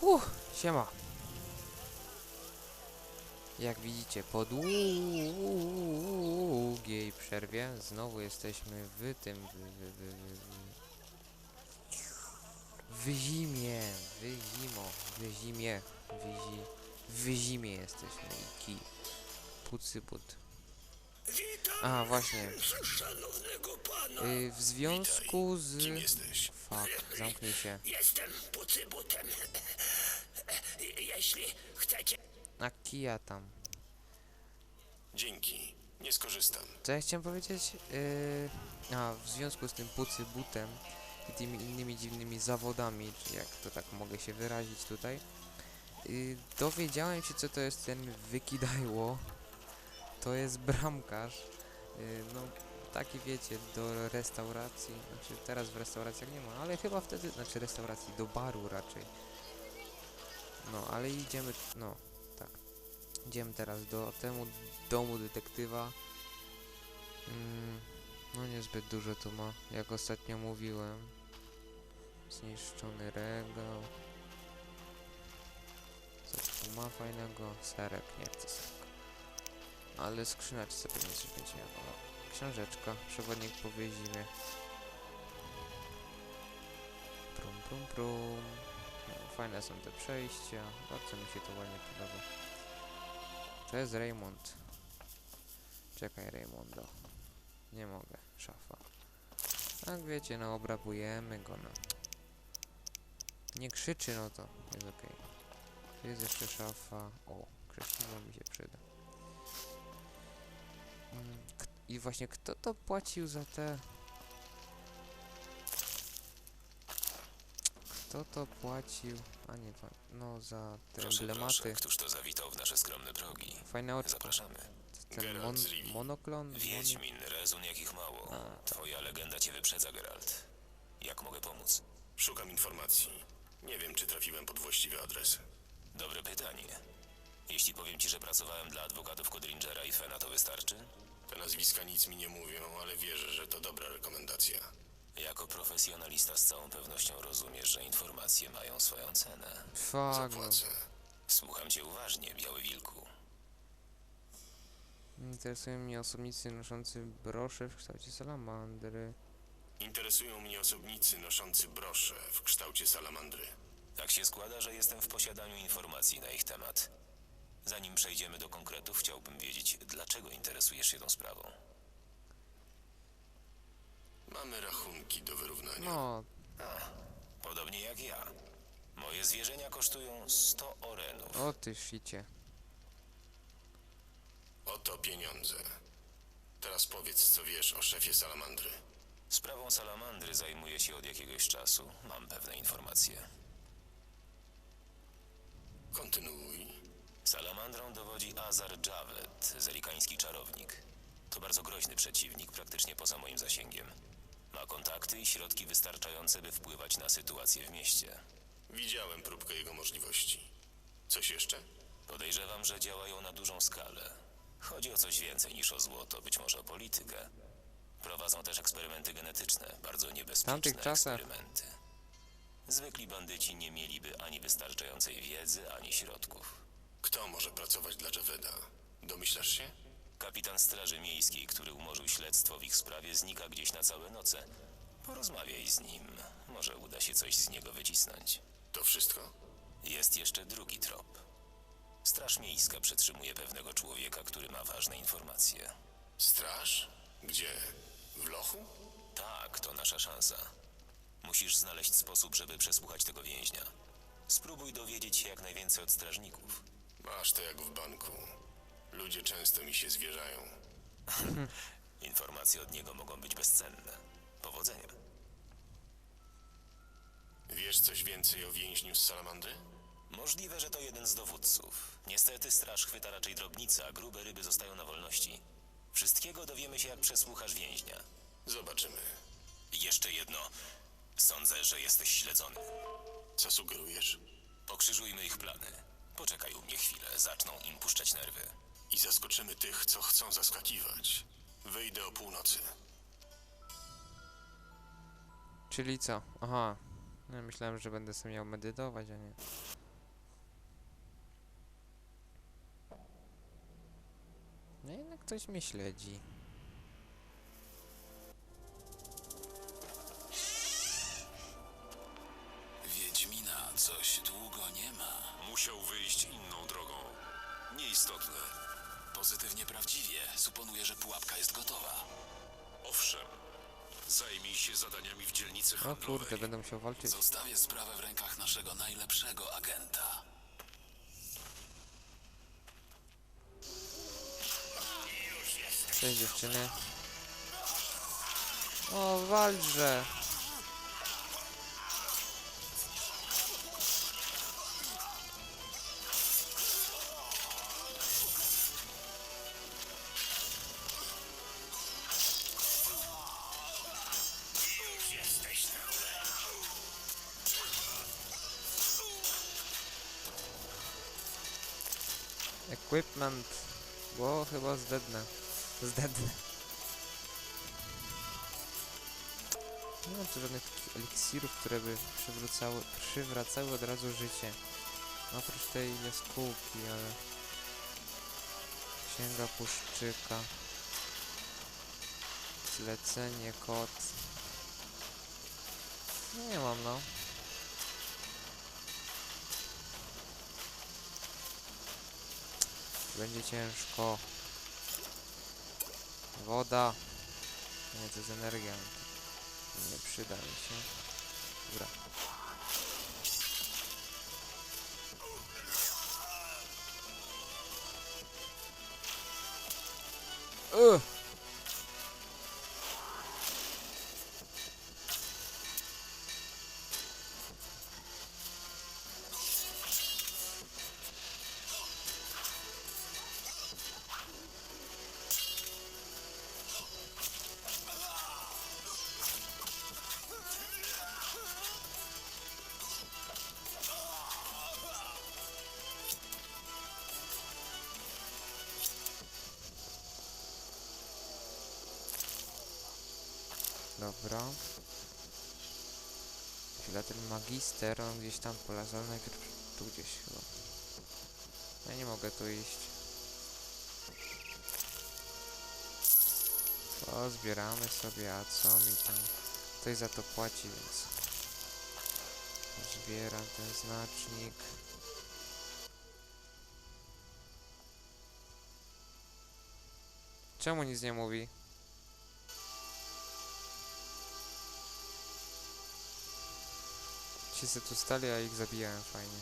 Uff, siema. Jak widzicie, po długiej przerwie znowu jesteśmy w tym... W, w, w, w, w, zimie, w zimo, w zimie, w, zi, w zimie jesteśmy i kij. Pucy put. A, właśnie. Szanownego pana, Y, w związku z... kim jesteś? Fuck, zamknij się. Jestem pucybutem. Jeśli chcecie... A kija tam. Dzięki, nie skorzystam. Co ja chciałem powiedzieć? Yy, a, w związku z tym pucy butem i tymi innymi dziwnymi zawodami, czy jak to tak mogę się wyrazić tutaj, yy, dowiedziałem się co to jest ten wykidajło. To jest bramkarz. Yy, no, taki wiecie, do restauracji. Znaczy teraz w restauracjach nie ma, ale chyba wtedy, znaczy restauracji, do baru raczej. No, ale idziemy, no, tak. Idziemy teraz do temu domu detektywa. Mm, no niezbyt dużo tu ma, jak ostatnio mówiłem. Zniszczony regał. Co tu ma fajnego? Serek, nie chcę. Ale skrzyneczce pewnie coś będzie miał. O, Książeczka, przewodnik po zimie. Prum, prum, prum. No, fajne są te przejścia. Bardzo mi się to ładnie podoba. To jest Raymond. Czekaj, Raymondo. Nie mogę. Szafa. Jak wiecie, no obrabujemy go, no. Nie krzyczy, no to jest okej. Tu Jest jeszcze szafa. O, kreśliwo mi się przyda. I właśnie kto to płacił za te... Kto to płacił? A nie, no za te Proszę, proszę, emblematy. któż to zawitał w nasze skromne progi? Fajne oczko. Zapraszamy. Ten mon monoklon? Wiedźmin, rezun jakich mało. A, Twoja legenda cię wyprzedza, Geralt. Jak mogę pomóc? Szukam informacji. Nie wiem, czy trafiłem pod właściwy adres. Dobre pytanie. Jeśli powiem ci, że pracowałem dla adwokatów Codringera i Fena, to wystarczy? Te nazwiska nic mi nie mówią, ale wierzę, że to dobra rekomendacja. Jako profesjonalista z całą pewnością rozumiesz, że informacje mają swoją cenę. Fuck, no. Zapłacę. Słucham cię uważnie, Biały Wilku. Interesują mnie osobnicy noszący brosze w kształcie salamandry. Interesują mnie osobnicy noszący brosze w kształcie salamandry. Tak się składa, że jestem w posiadaniu informacji na ich temat. Zanim przejdziemy do konkretów, chciałbym wiedzieć, dlaczego interesujesz się tą sprawą. Mamy rachunki do wyrównania. No, Podobnie jak ja. Moje zwierzenia kosztują 100 orenów. o ty shicie. Oto pieniądze. Teraz powiedz, co wiesz o szefie salamandry. Sprawą salamandry zajmuję się od jakiegoś czasu. Mam pewne informacje. Kontynuuj. Salamandrą dowodzi Azar Javed, zerikański czarownik. To bardzo groźny przeciwnik, praktycznie poza moim zasięgiem. Ma kontakty i środki wystarczające, by wpływać na sytuację w mieście. Widziałem próbkę jego możliwości. Coś jeszcze? Podejrzewam, że działają na dużą skalę. Chodzi o coś więcej niż o złoto, być może o politykę. Prowadzą też eksperymenty genetyczne, bardzo niebezpieczne tamtych czasach. eksperymenty. Zwykli bandyci nie mieliby ani wystarczającej wiedzy, ani środków. Kto może pracować dla Javeda? Domyślasz się? Kapitan Straży Miejskiej, który umorzył śledztwo w ich sprawie, znika gdzieś na całe noce. Porozmawiaj z nim. Może uda się coś z niego wycisnąć. To wszystko? Jest jeszcze drugi trop. Straż Miejska przetrzymuje pewnego człowieka, który ma ważne informacje. Straż? Gdzie? W lochu? Tak, to nasza szansa. Musisz znaleźć sposób, żeby przesłuchać tego więźnia. Spróbuj dowiedzieć się jak najwięcej od strażników. Masz to jak w banku. Ludzie często mi się zwierzają. Informacje od niego mogą być bezcenne. Powodzenia. Wiesz coś więcej o więźniu z salamandry? Możliwe, że to jeden z dowódców. Niestety straż chwyta raczej drobnice, a grube ryby zostają na wolności. Wszystkiego dowiemy się, jak przesłuchasz więźnia. Zobaczymy. Jeszcze jedno. Sądzę, że jesteś śledzony. Co sugerujesz? Pokrzyżujmy ich plany. Poczekaj u mnie chwilę, zaczną im puszczać nerwy. I zaskoczymy tych, co chcą zaskakiwać. Wyjdę o północy. Czyli co? Aha. No, myślałem, że będę sobie miał medytować, a nie. No jednak ktoś mnie śledzi. Wiedźmina coś długo nie ma. Musiał wyjść inną drogą. Nieistotne. Pozytywnie prawdziwie. Suponuję, że pułapka jest gotowa. Owszem. Zajmij się zadaniami w dzielnicy O handlowej. kurde, będę musiał walczyć. Zostawię sprawę w rękach naszego najlepszego agenta. Cześć dziewczyny. O, walczże! Equipment. Ło, chyba zdednę. Zdednę. Nie mam tu żadnych takich eliksirów, które by przywracały, przywracały od razu życie. Oprócz tej jaskółki, ale... Księga Puszczyka. Zlecenie, kot. Nie mam, no. Będzie ciężko. Woda. Nie, to jest energia. Nie przyda mi się. Dobra. Ugh. Dobra. Chwila, ten magister, on gdzieś tam polazł, ale najpierw tu gdzieś chyba. Ja nie mogę tu iść. O, zbieramy sobie, a co mi tam? Ktoś za to płaci, więc... Zbieram ten znacznik. Czemu nic nie mówi? Se tu stali, a ich zabijałem fajnie.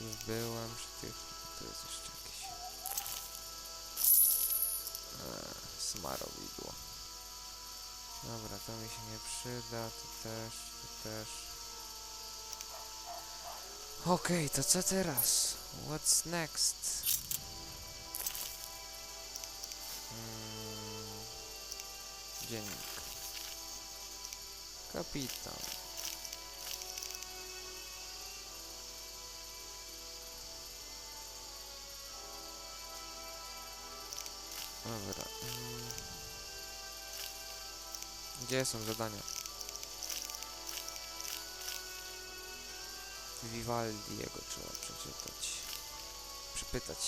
Już byłem przy tych... Tu jest jeszcze jakiś... Eee, smarowidło. Dobra, to mi się nie przyda, to też, to też. Okej, to co teraz? What's next? Hmm, dziennik. Kapitan. Dobra. Gdzie są zadania? Vivaldiego trzeba przeczytać. Przypytać.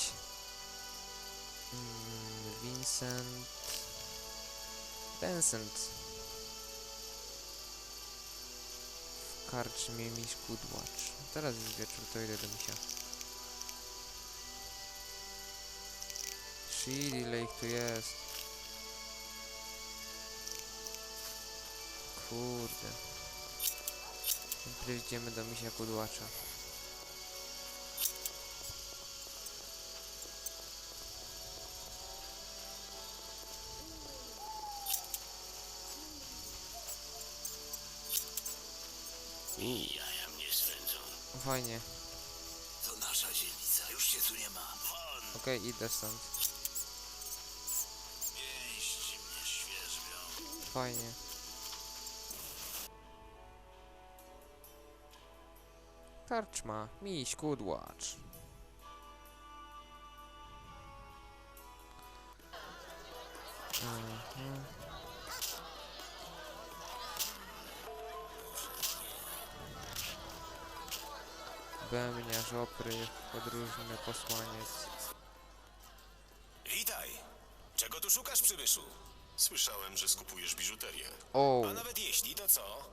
Mm, Vincent. Vincent. W karczmie miś kudłacz. Teraz jest wieczór, to idę do misia. Shit, ile ich tu jest. Kurde. Najpierw idziemy do misia kudłacza. I jaja mnie swędzą. Fajnie. To nasza dzielnica, już cię tu nie ma. Okej, idę stąd. Fajnie. Karczma, miś kudłacz. Mhm. Bębniarz, opry, podróżny, posłaniec. przybyszu? Słyszałem, że skupujesz biżuterię. O, A nawet jeśli, to co?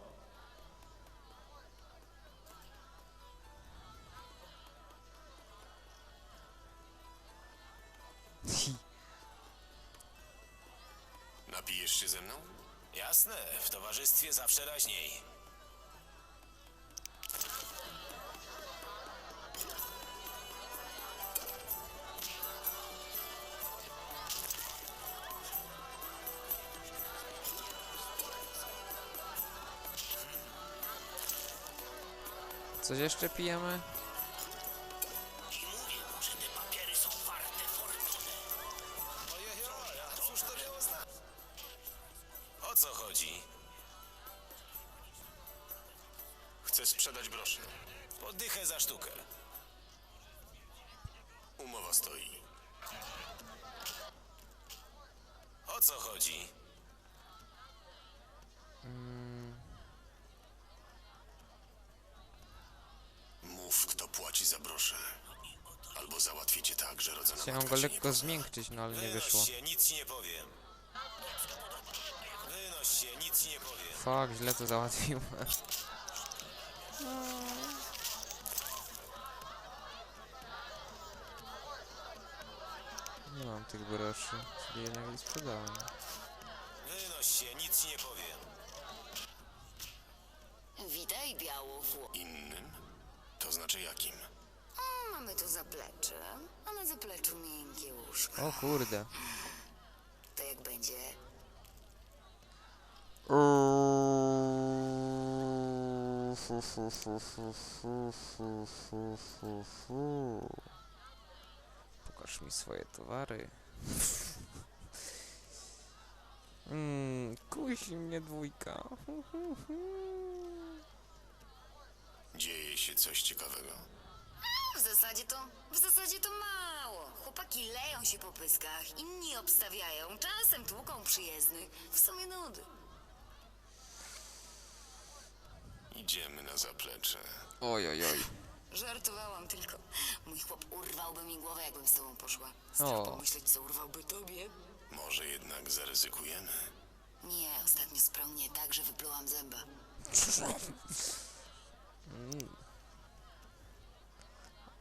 Napijesz się ze mną? Jasne, w towarzystwie zawsze raźniej. To miało znaczyć? O co chodzi? Chcę sprzedać broszę. Poddychę za sztukę. Umowa stoi. O co chodzi? Kto płaci za broszę. Albo załatwicie tak, że rodzona Chciałem matka go się nie lekko zmiękczyć, no ale nie Wynoś wyszło. się, nic ci nie powiem. Wynoś się, nic ci nie powiem. Fuck, źle to załatwiłem. Nie mam tych groszy, czyli jednak je sprzedałem. Wynoś się, nic ci nie powiem. Witaj, Białowło. Innym? To znaczy jakim? Mamy tu zaplecze, a na zapleczu miękkie łóżko. O kurde. To jak będzie? Fu, fu, fu, fu, fu, fu, fu, fu, fu. Pokaż mi swoje towary. Mmm, kusi mnie dwójka. Dzieje się coś ciekawego. W zasadzie to, w zasadzie to mało. Chłopaki leją się po pyskach, inni obstawiają, czasem tłuką przyjezdnych. W sumie nudy. Idziemy na zaplecze. Oj, oj, oj. Żartowałam tylko. Mój chłop urwałby mi głowę, jakbym z tobą poszła. O. Strach pomyśleć, co urwałby tobie. Może jednak zaryzykujemy? Nie, ostatnio sprał mnie tak, że wyplułam zęba.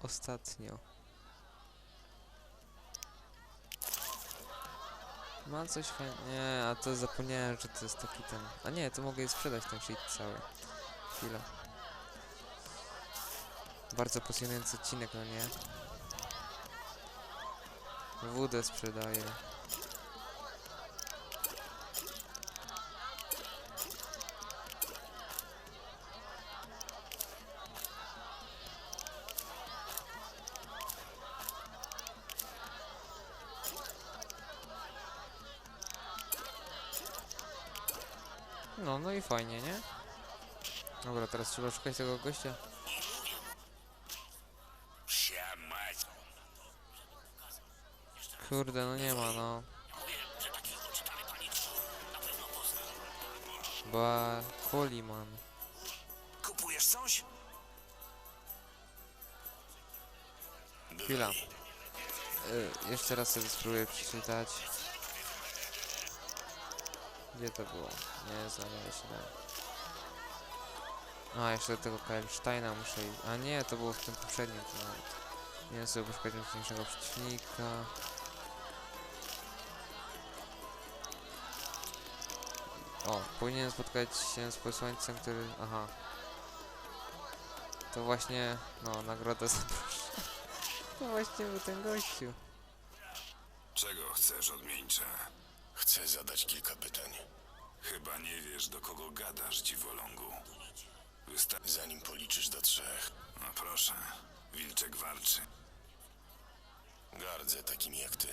Ostatnio. Ma coś fajnego. Nie, a to zapomniałem, że to jest taki ten. A nie, to mogę je sprzedać ten shit cały. Chwila. Bardzo pasjonujący odcinek, no nie? Wódę sprzedaję. I fajnie, nie? Dobra, teraz trzeba szukać tego gościa. Kurde, no nie ma, no. Ba... Koliman. Kupujesz coś? Chwila. Y, jeszcze raz sobie spróbuję przeczytać. Gdzie to było? Nie nie się A, jeszcze do tego Kalsteina muszę iść. A nie, to było w tym poprzednim. Nawet. Nie wiem sobie poszukać mocniejszego przeciwnika. O, powinien spotkać się z posłańcem, który... Aha. To właśnie, no, nagroda za. To właśnie był ten gościu. Czego chcesz, odmieńcze? Chcę zadać kilka pytań. Chyba nie wiesz, do kogo gadasz, dziwolągu. Wystarczy... Zanim policzysz do trzech, No proszę, wilczek warczy. gardzę takimi jak ty.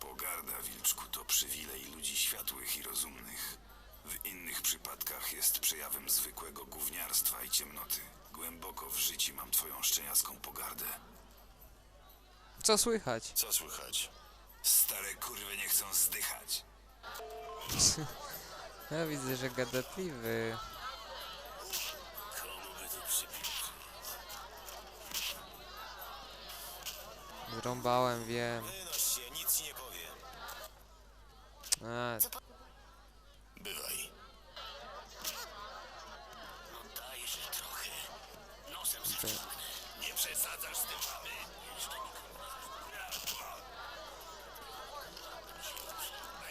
Pogarda, wilczku, to przywilej ludzi światłych i rozumnych. W innych przypadkach jest przejawem zwykłego gówniarstwa i ciemnoty. Głęboko w życiu mam twoją szczeniacką pogardę. Co słychać? Co słychać? Stare kurwy nie chcą zdychać. Ja widzę, że gadatliwy. Komu by? Zrąbałem, wiem. Wynoś się, nic ci nie powiem. A,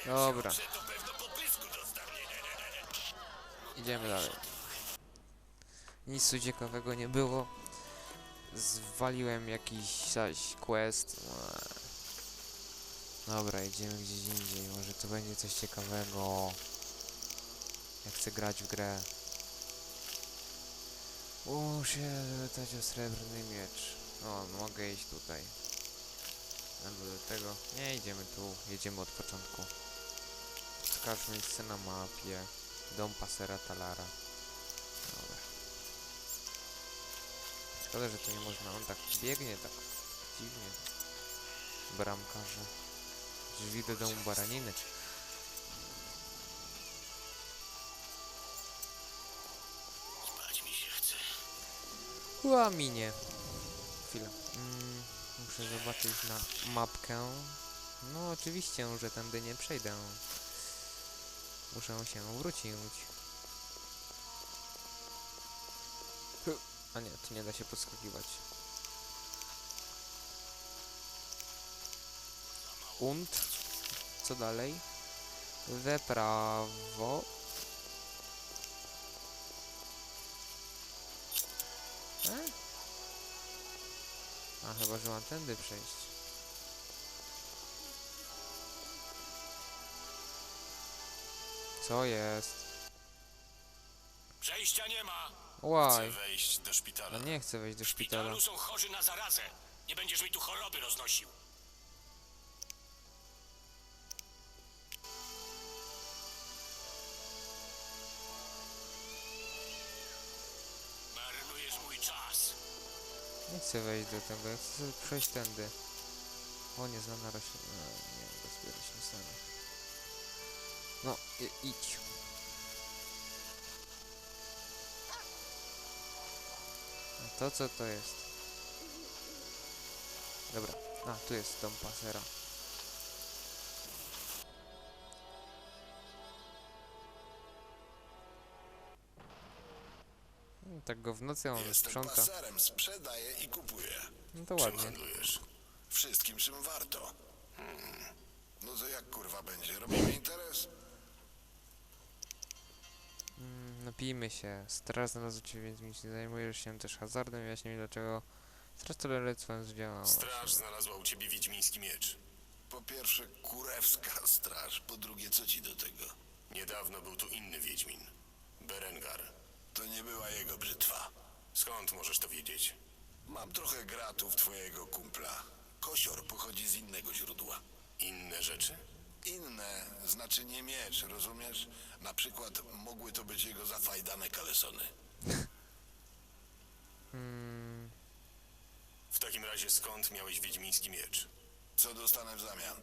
dobra, idziemy dalej. Nic tu ciekawego nie było. Zwaliłem jakiś zaś quest. Dobra, idziemy gdzieś indziej. Może to będzie coś ciekawego. Ja chcę grać w grę. Muszę zapytać o srebrny miecz. O, mogę iść tutaj. Albo do tego. Nie, idziemy tu. Jedziemy od początku. Wskaż miejsce na mapie. Dom pasera Talara. Dobra. Szkoda, że tu nie można. On tak biegnie, tak dziwnie. Bramkarze. Drzwi do domu baraniny. Spać mi się chce. Łaminie. Chwilę. Mm, muszę zobaczyć na mapkę. No oczywiście, że tędy nie przejdę. Muszę się wrócić. A nie, tu nie da się podskakiwać. Und. Co dalej? We prawo. E? A chyba, że mam tędy przejść. Co jest? Przejścia nie ma. Chcę Łaj. wejść do szpitala. No nie chcę wejść do W szpitala. szpitalu są chorzy na zarazę. Nie będziesz mi tu choroby roznosił. Marnujesz mój czas. Nie chcę wejść do tego, ja chcę sobie przejść tędy. O, nieznana roślina. E, Nie, bezpiecznie rośliny. No, i, idź. A to co to jest? Dobra, a tu jest dom pasera. Mm, Tak go w nocy on Jestem sprząta. paserem, sprzedaję i kupuję. No to Czym ładnie. handlujesz? Wszystkim, czym warto. Hmm. No to jak kurwa będzie? Robimy interes? Napijmy się. Straż znalazł cię, więc mi się zajmujesz się też hazardem. Wyjaśnij mi dlaczego straż toleruje swoją działalność. Straż znalazła u ciebie wiedźmiński miecz. Po pierwsze, kurewska straż. Po drugie, co ci do tego? Niedawno był tu inny wiedźmin. Berengar. To nie była jego brzytwa. Skąd możesz to wiedzieć? Mam trochę gratów twojego kumpla. Kosior pochodzi z innego źródła. Inne rzeczy? Inne znaczy nie miecz, rozumiesz? Na przykład mogły to być jego zafajdane kalesony. Hmm, W takim razie skąd miałeś wiedźmiński miecz? Co dostanę w zamian?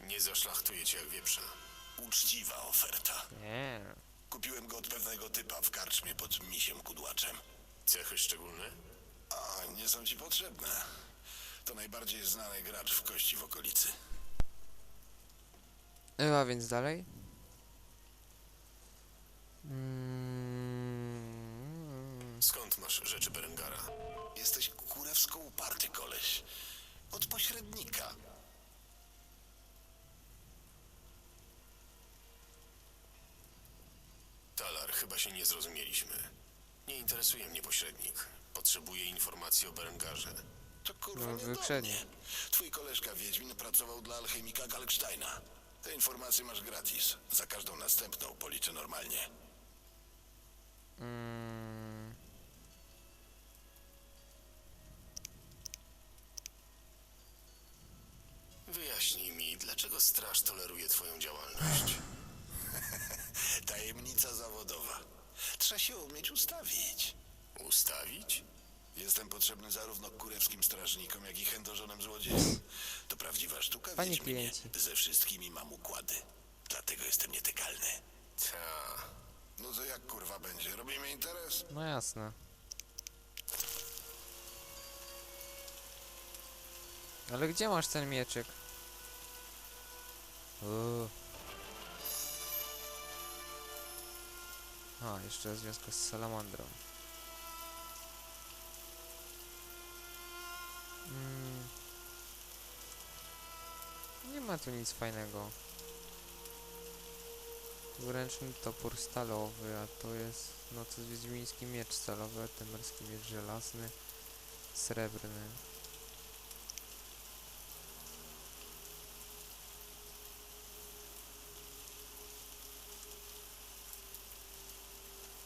Nie zaszlachtuję cię jak wieprza. Uczciwa oferta. nie. Kupiłem go od pewnego typa w karczmie pod misiem kudłaczem. Cechy szczególne? A, nie są ci potrzebne. To najbardziej znany gracz w kości w okolicy. A więc dalej. Mm, Skąd masz rzeczy Berengara? Jesteś kurewsko uparty koleś. Od pośrednika. Talar, chyba się nie zrozumieliśmy. Nie interesuje mnie pośrednik. Potrzebuję informacji o Berengarze. To kurwa No, nie do mnie. Twój koleżka Wiedźmin pracował dla alchemika Kalksteina. Te informacje masz gratis. Za każdą następną policzę normalnie. mm, Wyjaśnij mi, dlaczego straż toleruje twoją działalność? Tajemnica zawodowa. Trzeba się umieć ustawić. Ustawić? Jestem potrzebny zarówno kurewskim strażnikom, jak i chędożonym złodziejom. To prawdziwa sztuka, Panie wiedźminie. klienci. Ze wszystkimi mam układy. Dlatego jestem nietykalny. Ta. No to jak kurwa będzie? Robimy interes? No jasne. Ale gdzie masz ten mieczyk? Uuu. A, jeszcze w związku z salamandrą. Ma tu nic fajnego. Dwuręczny topór stalowy, a to jest, no to jest wiedźmiński miecz stalowy, a temerski miecz żelazny, srebrny.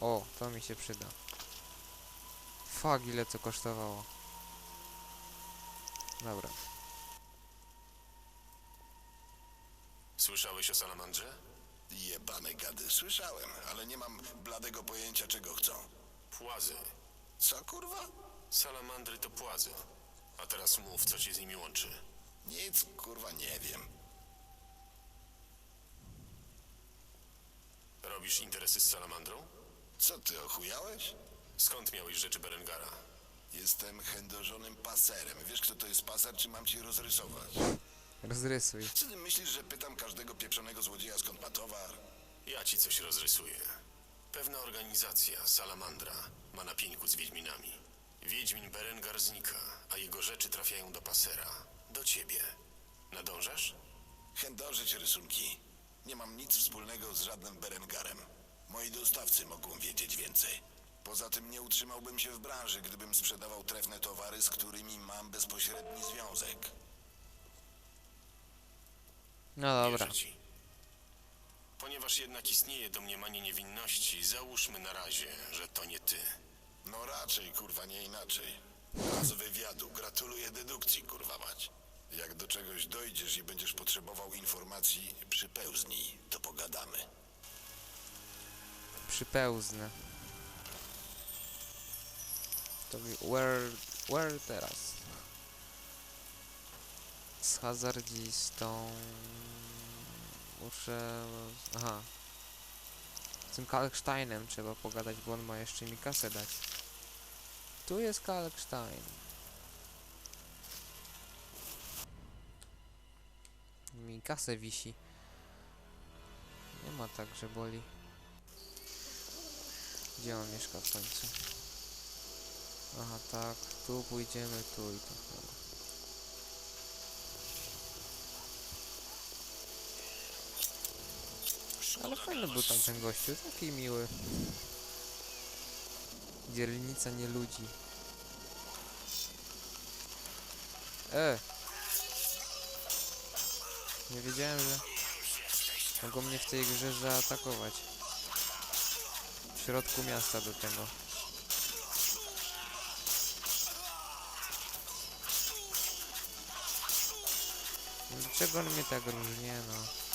O, to mi się przyda. Fuck, ile to kosztowało. Dobra. Słyszałeś o salamandrze? Jebane gady, słyszałem, ale nie mam bladego pojęcia czego chcą. Płazy. Co kurwa? Salamandry to płazy. A teraz mów, co cię z nimi łączy. Nic kurwa nie wiem. Robisz interesy z salamandrą? Co ty ochujałeś? Skąd miałeś rzeczy Berengara? Jestem chędożonym paserem. Wiesz kto to jest paser, czy mam ci rozrysować? Rozrysuj. Czy ty myślisz, że pytam każdego pieprzonego złodzieja skąd ma towar? Ja ci coś rozrysuję. Pewna organizacja, Salamandra, ma na pieńku z Wiedźminami. Wiedźmin Berengar znika, a jego rzeczy trafiają do pasera. Do ciebie. Nadążasz? Chędożyć rysunki. Nie mam nic wspólnego z żadnym Berengarem. Moi dostawcy mogą wiedzieć więcej. Poza tym nie utrzymałbym się w branży, gdybym sprzedawał trefne towary, z którymi mam bezpośredni związek. No dobra. Ponieważ jednak istnieje domniemanie niewinności, załóżmy na razie, że to nie ty. No raczej, kurwa, nie inaczej. Raz wywiadu, gratuluję dedukcji, kurwa mać. Jak do czegoś dojdziesz i będziesz potrzebował informacji, przypełznij, to pogadamy. Przypełznę. To mi... Where... Where teraz? Z hazardzistą... Muszę... Aha. Z tym Kalksteinem trzeba pogadać, bo on ma jeszcze mi kasę dać. Tu jest Kalkstein. Mi kasę wisi. Nie ma tak, że boli. Gdzie on mieszka w końcu? Aha, tak, tu pójdziemy, tu i tu. Ale fajny był tam ten gościu, taki miły. Dzielnica nie ludzi. E! Nie wiedziałem, że mogą mnie w tej grze zaatakować. W środku miasta do tego. Dlaczego on mnie tak różnie, no?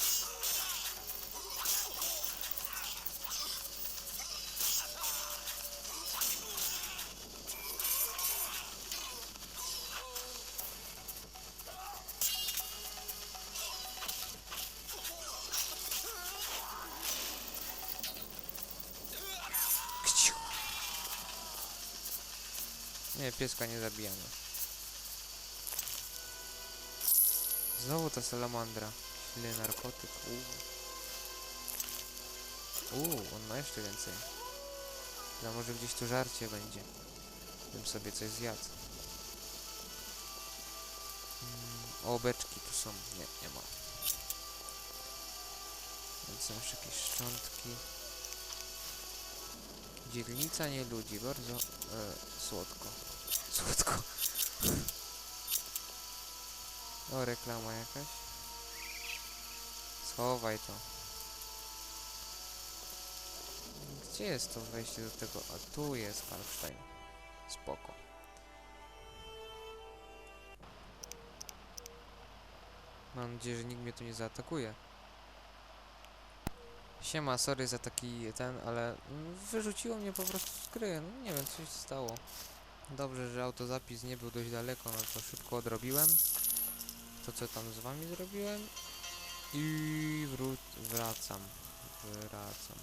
Nie, pieska nie zabijamy. Znowu ta salamandra. Silny narkotyk. Uuu. Uuu, on ma jeszcze więcej. No może gdzieś tu żarcie będzie. Bym sobie coś zjadł. Mm, o, beczki tu są. Nie, nie ma. Więc są jeszcze jakieś szczątki. Dzielnica nie ludzi, bardzo e, słodko. Słodko. O, reklama jakaś. Schowaj to. Gdzie jest to wejście do tego? A tu jest Kalkstein. Spoko. Mam nadzieję, że nikt mnie tu nie zaatakuje. Siema, sorry za taki ten, ale mm, wyrzuciło mnie po prostu z gry. No nie wiem, coś się stało. Dobrze, że autozapis nie był dość daleko, no to szybko odrobiłem. To co tam z wami zrobiłem. I wró wracam. Wracam.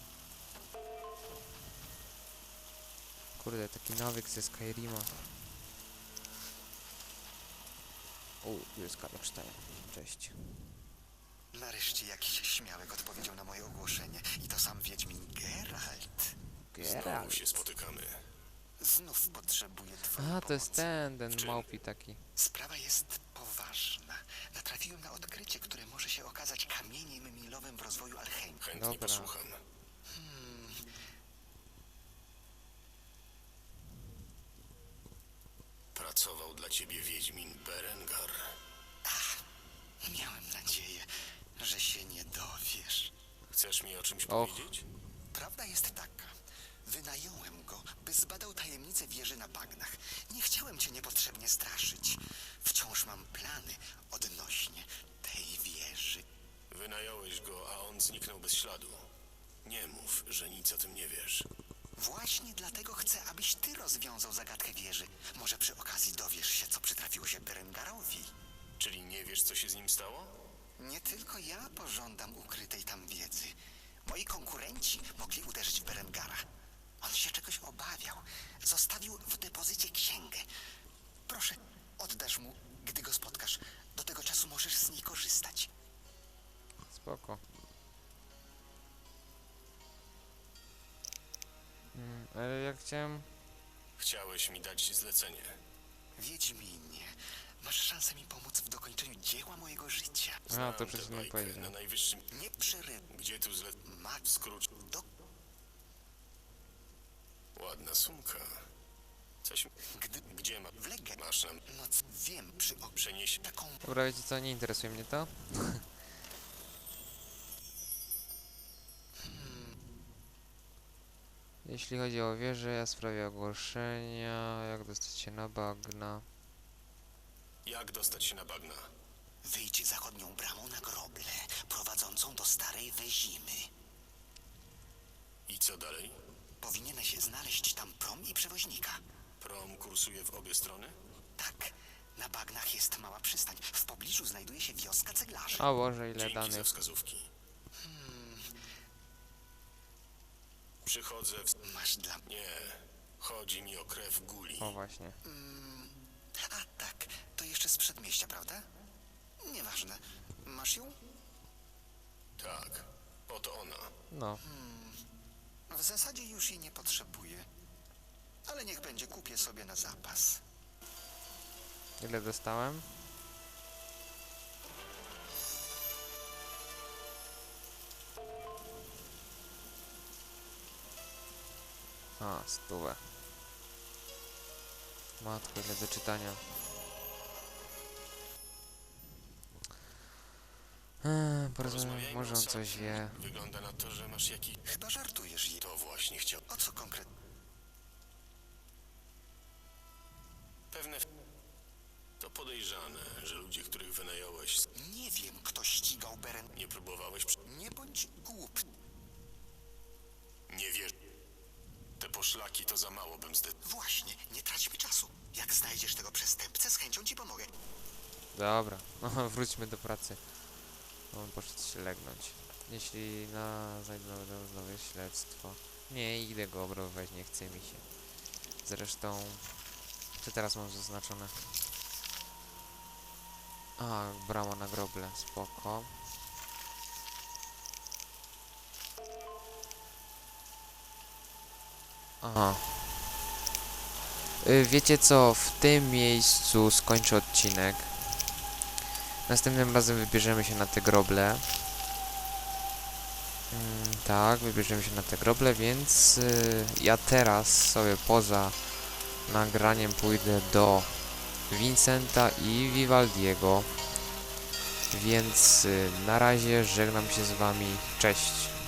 Kurde, taki nawyk ze Skyrima. O, tu jest Kalkstein. Cześć. Nareszcie jakiś śmiałek odpowiedział na moje ogłoszenie. I to sam Wiedźmin Geralt. Znowu Geralt. się spotykamy. Znów potrzebuję twojej A, to jest pomocy. ten, ten czym? małpi taki. Sprawa jest poważna. Natrafiłem na odkrycie, które może się okazać kamieniem milowym w rozwoju alchemii. Chętnie Dobra. posłucham. Pracował dla ciebie Wiedźmin Berengar. Miałem nadzieję, że się nie dowiesz. Chcesz mi o czymś Och. powiedzieć? Prawda jest taka. Wynająłem go, by zbadał tajemnicę wieży na bagnach. Nie chciałem cię niepotrzebnie straszyć. Wciąż mam plany odnośnie tej wieży. Wynająłeś go, a on zniknął bez śladu. Nie mów, że nic o tym nie wiesz. Właśnie dlatego chcę, abyś ty rozwiązał zagadkę wieży. Może przy okazji dowiesz się, co przytrafiło się Berengarowi. Czyli nie wiesz, co się z nim stało? Nie tylko ja pożądam ukrytej tam wiedzy. Moi konkurenci mogli uderzyć w Berengara. On się czegoś obawiał. Zostawił w depozycie księgę. Proszę, oddasz mu, gdy go spotkasz. Do tego czasu możesz z niej korzystać. Spoko. Mm, ale ja chciałem... Chciałeś mi dać zlecenie. Wiedźminie, masz szansę mi pomóc w dokończeniu dzieła mojego życia. A, Znam to tę przecież nie bajkę powiedział. Na najwyższym... Nie przeryw. Gdzie tu zle... Ma W skrócie. do... Ładna sumka. Coś... Gdy... Gdzie ma... W legę. Masz nam... No c- wiem, przy ok... Przenieś... Taką... Dobra, wiecie co, nie interesuje mnie to. Jeśli chodzi o wieżę, ja sprawię ogłoszenia, jak dostać się na bagna. Jak dostać się na bagna? Wyjdź zachodnią bramą na groble, prowadzącą do starej Wezimy. I co dalej? Powinieneś znaleźć tam prom i przewoźnika. Prom kursuje w obie strony? Tak, na bagnach jest mała przystań. W pobliżu znajduje się wioska ceglarzy. O Boże, ile Dzięki za danych. wskazówki. Przychodzę w... Masz dla... Nie. Chodzi mi o krew guli. O właśnie. A tak, to jeszcze z przedmieścia, prawda? Nieważne. Masz ją? Tak. Oto ona. No, W zasadzie już jej nie potrzebuję. Ale niech będzie, kupię sobie na zapas. ile dostałem? A, stówę. Matko, ile do czytania. Eee, porozmawiam, Porozmawiajmy może on coś wie. Wygląda na to, że masz jakiś... Chyba żartujesz je. To właśnie chciał. O co konkretnie? Pewne... To podejrzane, że ludzie, których wynająłeś... Nie wiem, kto ścigał Beren. Nie próbowałeś... przy- Nie bądź głup. Nie wiesz... Te poszlaki to za mało bym zde... Właśnie, nie traćmy czasu. Jak znajdziesz tego przestępcę, z chęcią ci pomogę. Dobra, wróćmy do pracy. On poszedł się legnąć. Jeśli na znajdę nowe śledztwo. Nie, idę go obrowywać, nie chce mi się. Zresztą, co teraz mam zaznaczone? A, brama na groble, spoko. Aha. Y, Wiecie co, w tym miejscu skończę odcinek. Następnym razem wybierzemy się na te groble. Mm, tak, wybierzemy się na te groble, więc y, ja teraz sobie poza nagraniem pójdę do Vincenta i Vivaldiego. Więc y, na razie żegnam się z wami. Cześć.